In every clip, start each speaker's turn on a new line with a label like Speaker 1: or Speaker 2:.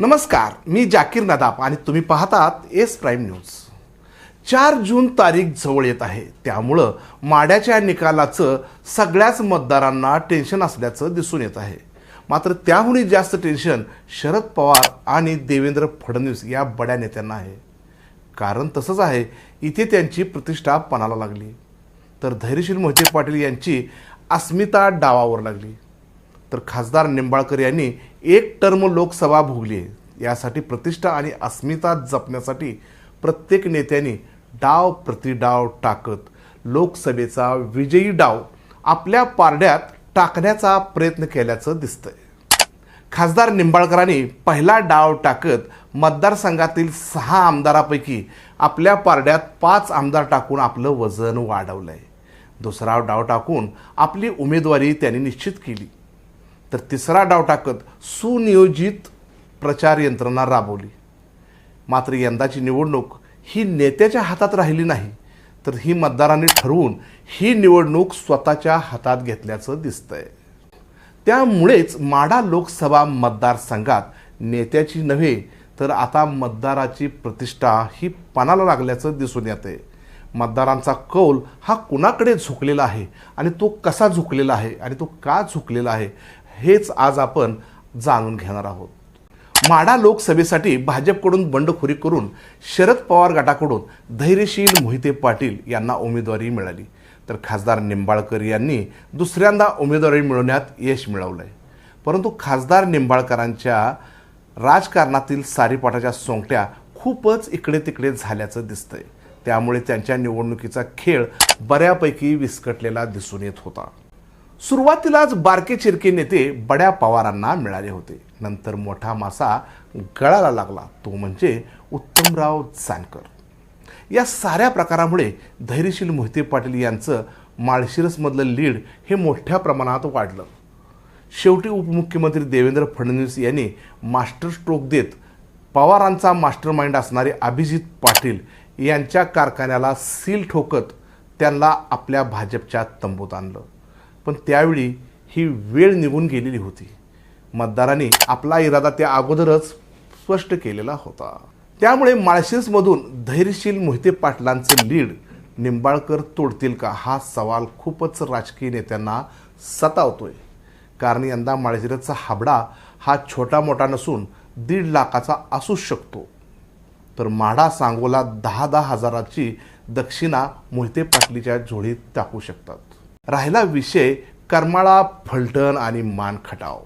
Speaker 1: नमस्कार मी जाकीर नदाब आणि तुम्ही पाहतात एस प्राईम न्यूज. चार जून तारीख जवळ येत आहे. त्यामुळं माड्याच्या निकालाचं सगळ्याच मतदारांना टेन्शन असल्याचं दिसून येत आहे. मात्र त्याहूनही जास्त टेन्शन शरद पवार आणि देवेंद्र फडणवीस या बड्या नेत्यांना आहे. कारण तसंच आहे इथे त्यांची प्रतिष्ठा पणाला लागली. तर धैर्यशील मोहिते पाटील यांची अस्मिता डावावर लागली. तर खासदार निंबाळकर यांनी एक टर्म लोकसभा भोगली आहे. यासाठी प्रतिष्ठा आणि अस्मिता जपण्यासाठी प्रत्येक नेत्यांनी डाव प्रतिडाव टाकत लोकसभेचा विजयी डाव आपल्या पारड्यात टाकण्याचा प्रयत्न केल्याचं दिसतंय. खासदार निंबाळकरांनी पहिला डाव टाकत मतदारसंघातील सहा आमदारापैकी आपल्या पारड्यात पाच आमदार टाकून आपलं वजन वाढवलंय. दुसरा डाव टाकून आपली उमेदवारी त्यांनी निश्चित केली. तर तिसरा डाव टाकत सुनियोजित प्रचार यंत्रणा राबवली. मात्र यंदाची निवडणूक ही नेत्याच्या हातात राहिली नाही तर ही मतदारांनी ठरवून ही निवडणूक स्वतःच्या हातात घेतल्याचं दिसतंय. त्यामुळेच माढा लोकसभा मतदारसंघात नेत्याची नव्हे तर आता मतदाराची प्रतिष्ठा ही पणाला लागल्याचं दिसून येते मतदारांचा कौल हा कुणाकडे झुकलेला आहे आणि तो कसा झुकलेला आहे आणि तो का झुकलेला आहे हेच आज आपण जाणून घेणार आहोत. माढा लोकसभेसाठी भाजपकडून बंडखोरी करून शरद पवार गटाकडून धैर्यशील मोहिते पाटील यांना उमेदवारी मिळाली. तर खासदार निंबाळकर यांनी दुसऱ्यांदा उमेदवारी मिळवण्यात यश मिळवलं आहे परंतु खासदार निंबाळकरांच्या राजकारणातील सारीपाटाच्या सोंगट्या खूपच इकडे तिकडे झाल्याचं दिसतंय. त्यामुळे त्यांच्या निवडणुकीचा खेळ बऱ्यापैकी विस्कटलेला दिसून येत होता. सुरुवातीलाच बारके चिरके नेते बड्या पवारांना मिळाले होते. नंतर मोठा मासा गळाला लागला. तो म्हणजे उत्तमराव जानकर. या साऱ्या प्रकारामुळे धैर्यशील मोहिते पाटील यांचं माळशिरसमधलं लीड हे मोठ्या प्रमाणात वाढलं. शेवटी उपमुख्यमंत्री देवेंद्र फडणवीस यांनी मास्टर स्ट्रोक देत पवारांचा मास्टर माइंड असणारे अभिजित पाटील यांच्या कारखान्याला सील ठोकत त्यांना आपल्या भाजपच्या तंबूत आणलं. पण त्यावेळी ही वेळ निघून गेलेली होती. मतदारांनी आपला इरादा त्या अगोदरच स्पष्ट केलेला होता. त्यामुळे माळशिरसमधून धैर्यशील मोहिते पाटलांचं लीड निंबाळकर तोडतील का हा सवाल खूपच राजकीय नेत्यांना सतावतोय. कारण यंदा माळशिरसचा हाबडा हा छोटा मोठा नसून दीड लाखाचा असू शकतो. तर माढा सांगोला दहा दहा हजाराची दक्षिणा मोहिते पाटलीच्या झोळीत टाकू शकतात. राहिला विषय करमाळा फलटण आणि मानखटाव.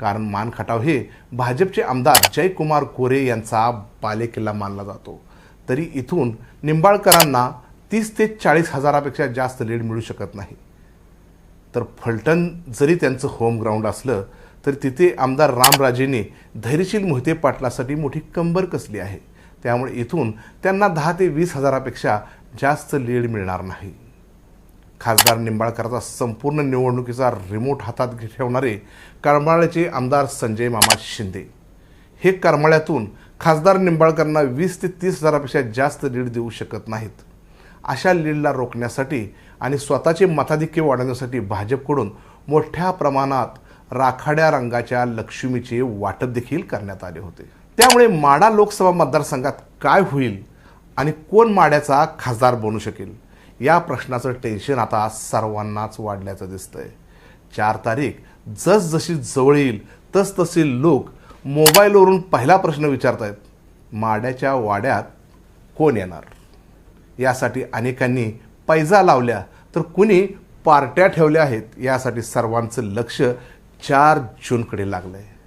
Speaker 1: कारण मानखटाव हे भाजपचे आमदार जयकुमार कोरे यांचा बालेकिल्ला मानला जातो. तरी इथून निंबाळकरांना तीस ते चाळीस हजारापेक्षा जास्त लीड मिळू शकत नाही. तर फलटण जरी त्यांचं होम ग्राउंड असलं तरी तिथे आमदार रामराजेंनी धैर्यशील मोहिते पाटलासाठी मोठी कंबर कसली आहे? त्यामुळे इथून त्यांना दहा ते वीस हजारापेक्षा जास्त लीड मिळणार नाही. खासदार निंबाळकरचा संपूर्ण निवडणुकीचा रिमोट हातात ठेवणारे करमाळ्याचे आमदार संजय मामा शिंदे. हे करमाळ्यातून खासदार निंबाळकरांना वीस ते तीस हजारापेक्षा जास्त लीड देऊ शकत नाहीत. अशा लीडला रोखण्यासाठी आणि स्वतःचे मताधिक्य वाढवण्यासाठी भाजपकडून मोठ्या प्रमाणात राखाड्या रंगाच्या लक्ष्मीचे वाटप देखील करण्यात आले होते. त्यामुळे माडा लोकसभा मतदारसंघात काय होईल आणि कोण माड्याचा खासदार बनू शकेल? या प्रश्नाचं टेन्शन आता सर्वांनाच वाढल्याचं दिसतंय. चार तारीख जसजशी जवळ येईल तसतसे लोक मोबाईलवरून पहिला प्रश्न विचारतायत माड्याच्या वाड्यात कोण येणार? यासाठी अनेकांनी पैजा लावल्या तर कुणी पार्ट्या ठेवल्या आहेत यासाठी सर्वांचं लक्ष चार जूनकडे लागलं आहे